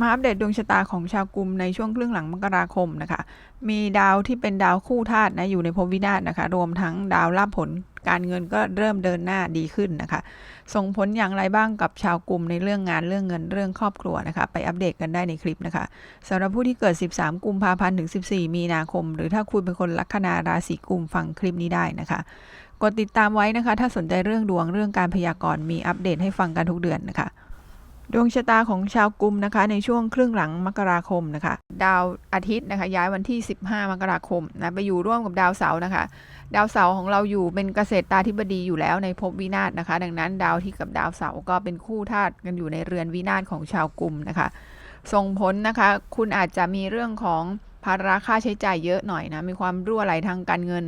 มาอัปเดตดวงชะตาของชาวกลุ่มในช่วงครึ่งหลังมกราคมนะคะ มีดาวที่เป็นดาวคู่ธาตุนะอยู่ในภพวินาศนะคะ รวมทั้งดาวรับผลการเงินก็เริ่มเดินหน้าดีขึ้นนะคะ ส่งผลอย่างไรบ้างกับชาวกลุ่มในเรื่องงานเรื่องเงินเรื่องครอบครัวนะคะ ไปอัปเดตกันได้ในคลิปนะคะสำหรับผู้ที่เกิด 13 กุมภาพันธ์ถึง 14 มีนาคม หรือถ้าคุณเป็นคนลัคนาราศีกุมฟังคลิปนี้ได้นะคะกดติดตามไว้นะคะ ถ้าสนใจเรื่องดวงเรื่องการพยากรณ์มีอัปเดตให้ฟังกันทุกเดือนนะคะ ดวงชะตาของชาวกุมนะคะในช่วงครึ่งหลังมกราคมนะคะ ดาวอาทิตย์นะคะย้ายวันที่ 15 มกราคมนะไปอยู่ร่วมกับดาวเสาร์นะคะ ดาวเสาร์ของเราอยู่เป็นเกษตรตาธิบดีอยู่แล้วในภพวินาศนะคะ ดังนั้นดาวที่กับดาวเสาร์ก็เป็นคู่ธาตุกันอยู่ในเรือนวินาศของชาวกุมนะคะ ส่งผลนะคะ คุณอาจจะมีเรื่องของภาระค่าใช้จ่ายเยอะหน่อยนะมีความรั่วไหลทางการเงิน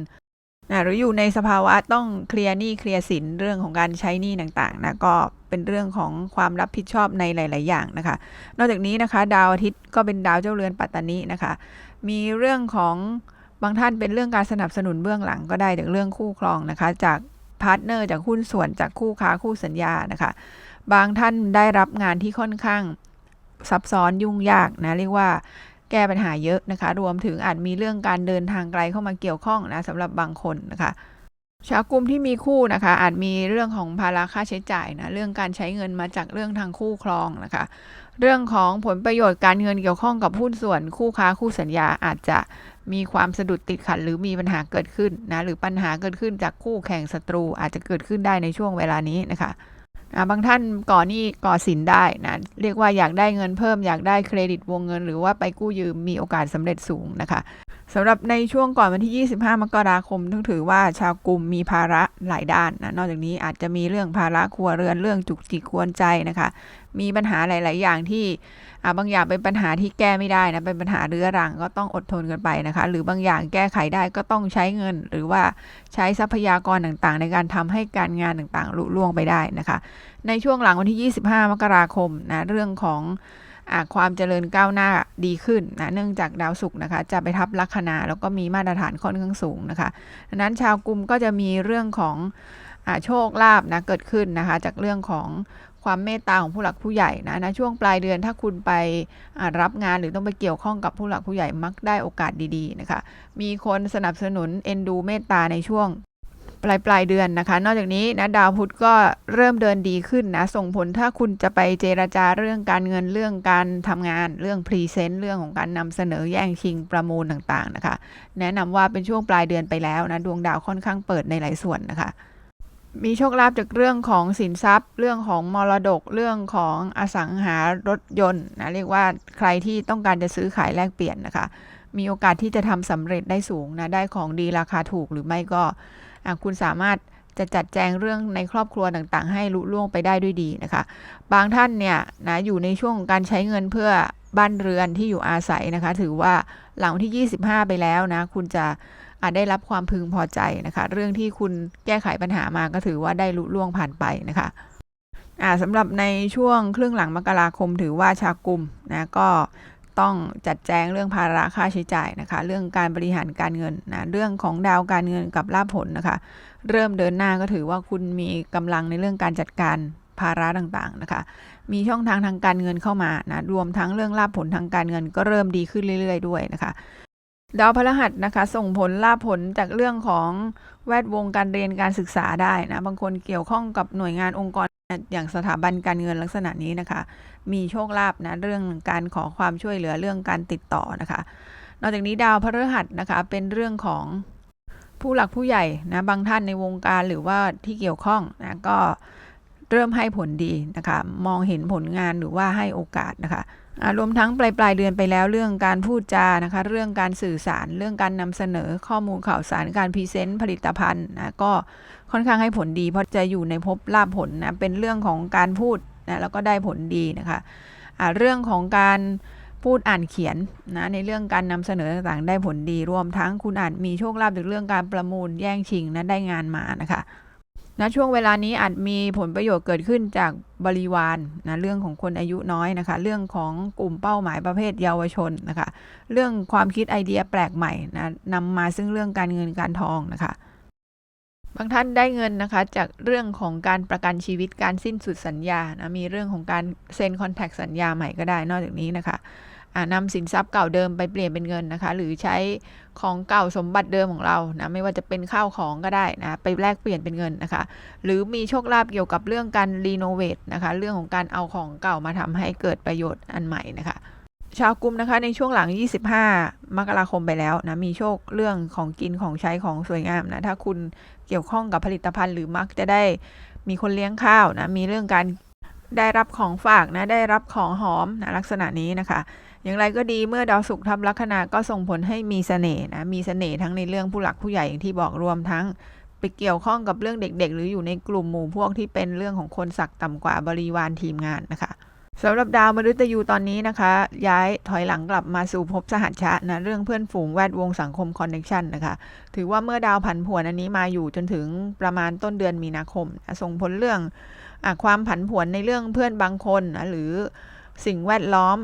นะหรืออยู่ในสภาวะต้องเคลียร์หนี้เคลียร์สินเรื่องของการใช้หนี้ต่างๆนะก็เป็นเรื่องของความรับผิดชอบในหลาย ๆ อย่างนะคะ นอกจากนี้นะคะ ดาวอาทิตย์ก็เป็นดาวเจ้าเรือนปัตตานีนะคะ มีเรื่องของบางท่านเป็นเรื่องการสนับสนุนเบื้องหลังก็ได้จากเรื่องคู่ครองนะคะ จากพาร์ทเนอร์จากหุ้นส่วนจากคู่ค้าคู่สัญญานะคะ บางท่านได้รับงานที่ค่อนข้างซับซ้อนยุ่งยากนะเรียกว่า แก้ปัญหาเยอะนะคะ รวมถึงอาจมีเรื่องการเดินทางไกลเข้ามาเกี่ยวข้องนะสำหรับบางคนนะคะชาวกลุ่มที่มีคู่นะคะ อาจมีเรื่องของภาระค่าใช้จ่ายนะเรื่องการใช้เงินมาจากเรื่องทางคู่ครองนะคะ เรื่องของผลประโยชน์การเงินเกี่ยวข้องกับหุ้นส่วนคู่ค้าคู่สัญญาอาจจะมีความสะดุดติดขัดหรือมีปัญหาเกิดขึ้นนะหรือปัญหาเกิดขึ้นจากคู่แข่งศัตรูอาจจะเกิดขึ้นได้ในช่วงเวลานี้นะคะ นะบางท่านก่อหนี้ก่อสินได้นะเรียกว่าอยากได้เงินเพิ่มอยากได้เครดิตวงเงิน หรือว่าไปกู้ยืมมีโอกาสสำเร็จสูงนะคะ สำหรับในช่วงก่อนวันที่ 25 มกราคมต้องถือว่าชาวกลุ่มมีภาระหลายด้านนะ นอกจากนี้อาจจะมีเรื่องภาระครัวเรือนเรื่องจุกจิกกวนใจนะคะ มีปัญหาหลาย ๆ อย่างที่บางอย่างเป็นปัญหาที่แก้ไม่ได้นะ เป็นปัญหาเรื้อรังก็ต้องอดทนกันไปนะคะ หรือบางอย่างแก้ไขได้ก็ต้องใช้เงิน หรือว่าใช้ทรัพยากรต่าง ๆ ในการทำให้การงานต่าง ๆ ลุล่วงไปได้นะคะ ในช่วงหลังวันที่ 25 มกราคมนะ เรื่องของ ความเจริญก้าวหน้าดีขึ้นนะเนื่องจากดาวศุกร์นะคะ จะไปทับลัคนาแล้วก็มีมาตรฐานค่อนข้างสูงนะคะดังนั้นชาวกลุ่มก็จะมีเรื่องของอโชคลาภนะเกิดขึ้นนะคะ จากเรื่องของความเมตตาของผู้หลักผู้ใหญ่นะนะช่วงปลายเดือนถ้าคุณไปรับงานหรือต้องไปเกี่ยวข้องกับผู้หลักผู้ใหญ่มักได้โอกาสดีๆนะคะ มีคนสนับสนุนเอ็นดูเมตตาในช่วง ปลายปลายเดือนนะคะ นอกจากนี้นะดาวพุธก็เริ่มเดินดีขึ้นนะส่งผลถ้าคุณจะไปเจราจาเรื่องการเงินเรื่องการทำงานเรื่องพรีเซนต์เรื่องของการนำเสนอแย่งชิงประมูลต่างๆนะคะ แนะนำว่าเป็นช่วงปลายเดือนไปแล้วนะดวงดาวค่อนข้างเปิดในหลายส่วนนะคะมีโชคลาภจากเรื่องของสินทรัพย์ เรื่องของมรดกเรื่องของอสังหารถยนต์นะเรียกว่าใครที่ต้องการจะซื้อขายแลกเปลี่ยนนะคะ มีโอกาสที่จะทำสำเร็จได้สูงนะได้ของดีราคาถูกหรือไม่ก็ คุณสามารถจะจัดแจงเรื่องในครอบครัวต่างๆ ให้ลุล่วงไปได้ด้วยดีนะคะ บางท่านเนี่ยนะอยู่ในช่วงของการใช้เงินเพื่อบ้านเรือนที่อยู่อาศัยนะคะ ถือว่าหลังที่ 25 ไปแล้วนะ คุณจะอาจได้รับความพึงพอใจนะคะ เรื่องที่คุณแก้ไขปัญหามาก็ถือว่าได้ลุล่วงผ่านไปนะคะอ่าสำหรับในช่วงครึ่งหลังมกราคมถือว่าชากลุ่มนะก็ ต้องจัดแจงเรื่องภาระค่าใช้จ่ายนะคะ เรื่องการบริหารการเงินนะเรื่องของดาวการเงินกับลาภผลนะคะ เริ่มเดินหน้าก็ถือว่าคุณมีกำลังในเรื่องการจัดการภาระต่างๆนะคะ มีช่องทางทางการเงินเข้ามานะรวมทั้งเรื่องลาภผลทางการเงินก็เริ่มดีขึ้นเรื่อย ๆ ด้วยนะคะดาวพฤหัสนะคะส่งผลลาผลจากเรื่องของแวดวงการเรียนการศึกษาได้นะบางคนเกี่ยวข้องกับหน่วยงานองค์กร อย่างสถาบันการเงินลักษณะนี้นะคะ มีโชคลาภนะเรื่องการขอความช่วยเหลือเรื่องการติดต่อนะคะ นอกจากนี้ดาวพฤหัสนะคะเป็นเรื่องของผู้หลักผู้ใหญ่นะบางท่านในวงการหรือว่าที่เกี่ยวข้องนะก็เริ่มให้ผลดีนะคะ มองเห็นผลงานหรือว่าให้โอกาสนะคะรวมทั้งปลายปลายเดือนไปแล้วเรื่องการพูดจานะคะ เรื่องการสื่อสาร เรื่องการนำเสนอข้อมูลข่าวสารการพรีเซนต์ผลิตภัณฑ์นะก็ ค่อนข้างให้ผลดี เพราะจะอยู่ในภพลาภผลนะเป็นเรื่องของการพูดนะแล้วก็ได้ผลดีนะคะอ่าเรื่องของการพูดอ่านเขียนนะในเรื่องการนำเสนอต่างๆ ได้ผลดีรวมทั้งคุณอาจมีโชคลาภจากเรื่องการประมูลแย่งชิงนะได้งานมานะคะณช่วงเวลานี้อาจมีผลประโยชน์เกิดขึ้นจากบริวารนะเรื่องของคนอายุน้อยนะคะ เรื่องของกลุ่มเป้าหมายประเภทเยาวชนนะคะ เรื่องความคิดไอเดียแปลกใหม่นะนำมาซึ่งเรื่องการเงินการทองนะคะ บางท่านได้เงินนะคะจากเรื่องของการประกันชีวิตการสิ้นสุดสัญญานะมีเรื่องของการเซ็นคอนแทคสัญญาใหม่ก็ได้นอกจากนี้นะคะนำสินทรัพย์เก่าเดิมไปเปลี่ยนเป็นเงินนะคะ หรือใช้ของเก่าสมบัติเดิมของเรานะไม่ว่าจะเป็นข้าวของก็ได้นะไปแลกเปลี่ยนเป็นเงินนะคะ หรือมีโชคลาภเกี่ยวกับเรื่องการรีโนเวทนะคะ เรื่องของการเอาของเก่ามาทำให้เกิดประโยชน์อันใหม่นะคะชาวกลุ่มนะคะในช่วงหลัง 25 มกราคมไปแล้วนะมีโชคเรื่องของกินของใช้ของสวยงามนะถ้าคุณ เกี่ยวข้องกับผลิตภัณฑ์ หรือมักจะได้มีคนเลี้ยงข้าวนะมีเรื่องการได้รับของฝากนะได้รับของหอมนะลักษณะนี้นะคะ อย่างไรก็ดีเมื่อดาวศุกร์ทำลัคนาก็ส่งผลให้มีเสน่ห์นะมีเสน่ห์ทั้งในเรื่องผู้หลักผู้ใหญ่อย่างที่บอกรวมทั้งไปเกี่ยวข้องกับเรื่องเด็ก ๆ หรืออยู่ในกลุ่มหมู่พวกที่เป็นเรื่องของคนศักดิ์ต่ำกว่าบริวารทีมงานนะคะ สำหรับดาวมฤตยูตอนนี้นะคะ ย้ายถอยหลังกลับมาสู่ภพสหัชชะนะเรื่องเพื่อนฝูงแวดวงสังคมคอนเนคชันนะคะ ถือว่าเมื่อดาวผันผวนอันนี้มาอยู่จนถึงประมาณต้นเดือนมีนาคมนะส่งผลเรื่องอความผันผวนในเรื่องเพื่อนบางคนนะหรือสิ่งแวดล้อม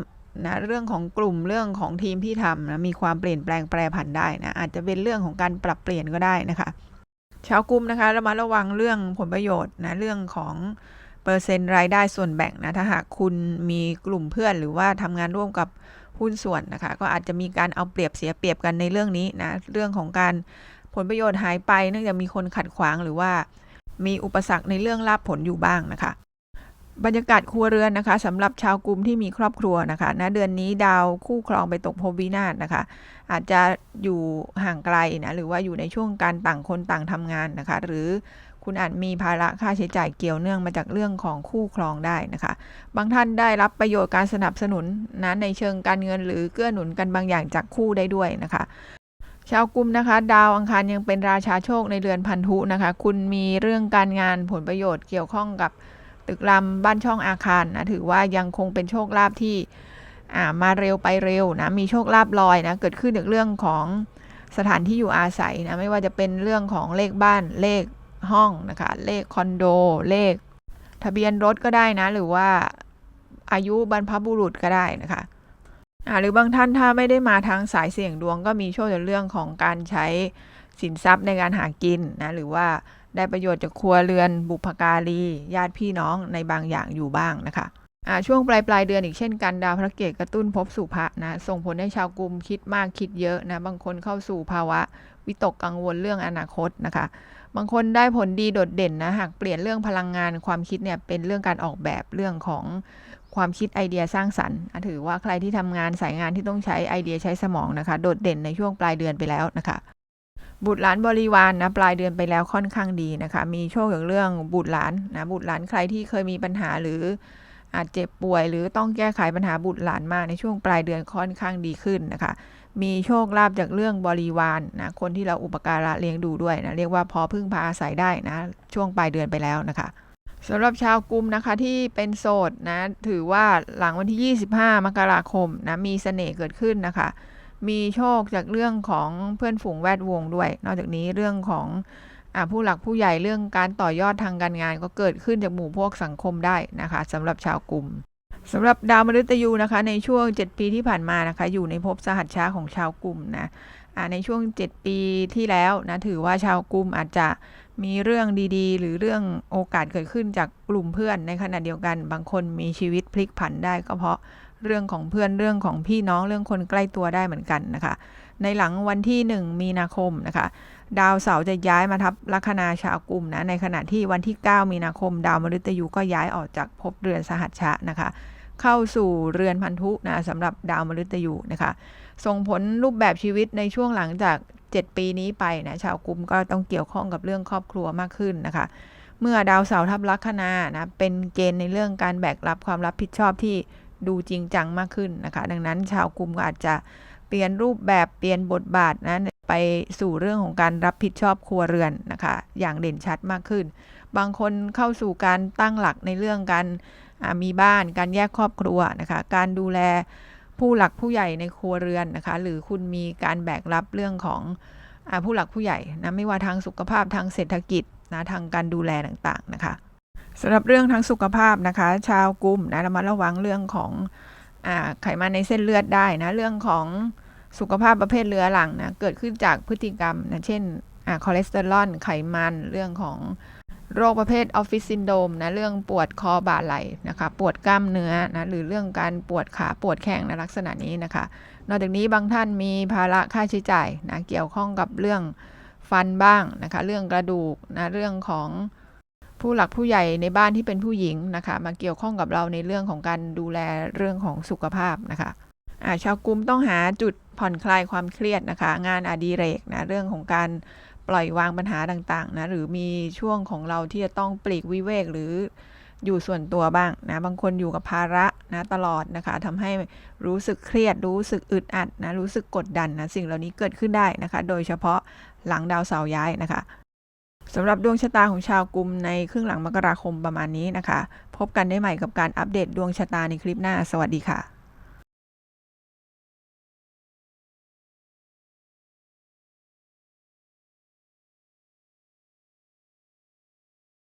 นะเรื่องของกลุ่มเรื่องของทีมที่ทำนะมีความเปลี่ยนแปลงแปรผันได้นะอาจจะเป็นเรื่องของการปรับเปลี่ยนก็ได้นะคะ ชาวกลุ่มนะคะเรามาระวังเรื่องผลประโยชน์นะเรื่องของ เปอร์เซ็นต์รายได้ส่วนแบ่งนะถ้าหากคุณมีกลุ่มเพื่อนหรือว่าทำงานร่วมกับหุ้นส่วนนะคะ ก็อาจจะมีการเอาเปรียบเสียเปรียบกันในเรื่องนี้นะเรื่องของการผลประโยชน์หายไปเนื่องจากมีคนขัดขวางหรือว่า มีอุปสรรคในเรื่องลาบผลอยู่บ้างนะคะ บรรยากาศครัวเรือนนะคะสำหรับชาวกลุ่มที่มีครอบครัวนะคะณเดือนนี้ดาวคู่ครองไปตกภพวินาศนะคะ อาจจะอยู่ห่างไกลนะหรือว่าอยู่ในช่วงการต่างคนต่างทำงานนะคะ หรือ คุณอาจมีภาระค่าใช้จ่ายเกี่ยวเนื่องมาจากเรื่องของคู่ครองได้นะคะ บางท่านได้รับประโยชน์การสนับสนุนนะในเชิงการเงินหรือเกื้อหนุนกันบางอย่างจากคู่ได้ด้วยนะคะชาวกุมนะคะ ดาวอังคารยังเป็นราชาโชคในเรือนพันธุนะคะ คุณมีเรื่องการงานผลประโยชน์เกี่ยวข้องกับตึกรามบ้านช่องอาคารนะถือว่ายังคงเป็นโชคลาภที่มาเร็วไปเร็วนะมีโชคลาภลอยนะเกิดขึ้นจากเรื่องของสถานที่อยู่อาศัยนะไม่ว่าจะเป็นเรื่องของเลขบ้านเลข ห้องนะคะ เลขคอนโด เลข ทะเบียนรถก็ได้นะ หรือว่าอายุบรรพบุรุษก็ได้นะคะอ่าหรือบางท่านถ้าไม่ได้มาทางสายเสี่ยงดวงก็มีโชคในเรื่องของการใช้สินทรัพย์ในการหากินนะหรือว่าได้ประโยชน์จากครัวเรือนบุพการีญาติพี่น้องในบางอย่างอยู่บ้างนะคะ ช่วงปลายปลายเดือนอีกเช่นกันดาวพระเกตกระตุ้นภพสุภะนะส่งผลให้ชาวกลุ่มคิดมากคิดเยอะนะบางคนเข้าสู่ภาวะ วิตกกังวลเรื่องอนาคตนะคะ บางคนได้ผลดีโดดเด่นนะหากเปลี่ยนเรื่องพลังงานความคิดเนี่ยเป็นเรื่องการออกแบบเรื่องของความคิดไอเดียสร้างสรรค์ ถือว่าใครที่ทำงานสายงานที่ต้องใช้ไอเดียใช้สมองนะคะ โดดเด่นในช่วงปลายเดือนไปแล้วนะคะ บุตรหลานบริวารนนะปลายเดือนไปแล้วค่อนข้างดีนะคะ มีโชคอย่างเรื่องบุตรหลานนะบุตรหลานใครที่เคยมีปัญหาหรือ อาจเจ็บป่วยหรือต้องแก้ไขปัญหาบุตรหลานมากในช่วงปลายเดือนค่อนข้างดีขึ้นนะคะ มีโชคลาภจากเรื่องบริวารนนะคนที่เราอุปการะเลี้ยงดูด้วยนะเรียกว่าพอพึ่งพาอาศัยได้นะ ช่วงปลายเดือนไปแล้วนะคะสำหรับชาวกุมนะคะที่เป็นโสดนะถือว่าหลังวันที่ 25 มกราคมนะมีเสน่ห์เกิดขึ้นนะคะ มีโชคจากเรื่องของเพื่อนฝูงแวดวงด้วย นอกจากนี้เรื่องของ ผู้หลักผู้ใหญ่เรื่องการต่อยอดทางการงานก็เกิดขึ้นจากหมู่พวกสังคมได้นะคะสำหรับชาวกลุ่มสำหรับดาวมฤตยูนะคะ ในช่วง 7 ปีที่ผ่านมานะคะ อยู่ในภพสหัชชาของชาวกลุ่มนะในช่วง 7 ปีที่แล้วนะถือว่าชาวกลุ่มอาจจะมีเรื่องดีๆ หรือเรื่องโอกาสเกิดขึ้นจากกลุ่มเพื่อนในขณะเดียวกัน บางคนมีชีวิตพลิกผันได้ก็เพราะเรื่องของเพื่อนเรื่องของพี่น้องเรื่องคนใกล้ตัวได้เหมือนกันนะคะ ในหลังวันที่ 1 มีนาคมนะคะ ดาวเสาร์จะย้ายมาทับลัคนาชาวกลุ่มนะ ในขณะที่วันที่ 9 มีนาคม ดาวมฤตยูก็ย้ายออกจากภพเรือนสหัชชะนะคะ เข้าสู่เรือนพันธุนะสำหรับดาวมฤตยูนะคะ ส่งผลรูปแบบชีวิตในช่วงหลังจาก 7 ปีนี้ไปนะ ชาวกลุ่มก็ต้องเกี่ยวข้องกับเรื่องครอบครัวมากขึ้นนะคะ เมื่อดาวเสาร์ทับลัคนานะเป็นเกณฑ์ในเรื่องการแบกรับความรับผิดชอบที่ดูจริงจังมากขึ้นนะคะ ดังนั้นชาวกลุ่มก็อาจจะเปลี่ยนรูปแบบเปลี่ยนบทบาทนะ ไปสู่เรื่องของการรับผิดชอบครัวเรือนนะคะ อย่างเด่นชัดมากขึ้น บางคนเข้าสู่การตั้งหลักในเรื่องการมีบ้านการแยกครอบครัวนะคะ การดูแลผู้หลักผู้ใหญ่ในครัวเรือนนะคะ หรือคุณมีการแบกรับเรื่องของอผู้หลักผู้ใหญ่นะไม่ว่าทางสุขภาพทางเศรษฐกิจนะทางการดูแลต่างๆนะคะสำหรับเรื่องทางสุขภาพนะคะ ชาวกลุ่มนะระมัดระวังเรื่องของอไขมันในเส้นเลือดได้นะเรื่องของ สุขภาพประเภทเรื้อรังนะเกิดขึ้นจากพฤติกรรมนะเช่นอคอเลสเตอรอลไขมันเรื่องของโรคประเภทออฟฟิศซินโดมนะเรื่องปวดคอบ่าไหล่นะคะปวดกล้ามเนื้อนะหรือเรื่องการปวดขาปวดแข้งในลักษณะนี้นะคะ นอกจากนี้บางท่านมีภาระค่าใช้จ่ายนะเกี่ยวข้องกับเรื่องฟันบ้างนะคะเรื่องกระดูกนะเรื่องของผู้หลักผู้ใหญ่ในบ้านที่เป็นผู้หญิงนะคะมาเกี่ยวข้องกับเราในเรื่องของการดูแลเรื่องของสุขภาพนะคะ ชาวกลุ่มต้องหาจุดผ่อนคลายความเครียดนะคะ งานอดิเรกนะเรื่องของการปล่อยวางปัญหาต่างๆนะหรือมีช่วงของเราที่จะต้องปลีกวิเวกหรืออยู่ส่วนตัวบ้างนะบางคนอยู่กับภาระนะตลอดนะคะทำให้รู้สึกเครียด รู้สึกอึดอัดนะรู้สึกกดดันนะสิ่งเหล่านี้เกิดขึ้นได้นะคะ โดยเฉพาะหลังดาวเสาร์ย้ายนะคะสำหรับดวงชะตาของชาวกุมในครึ่งหลังมกราคมประมาณนี้นะคะ พบกันได้ใหม่กับการอัปเดตดวงชะตาในคลิปหน้า สวัสดีค่ะ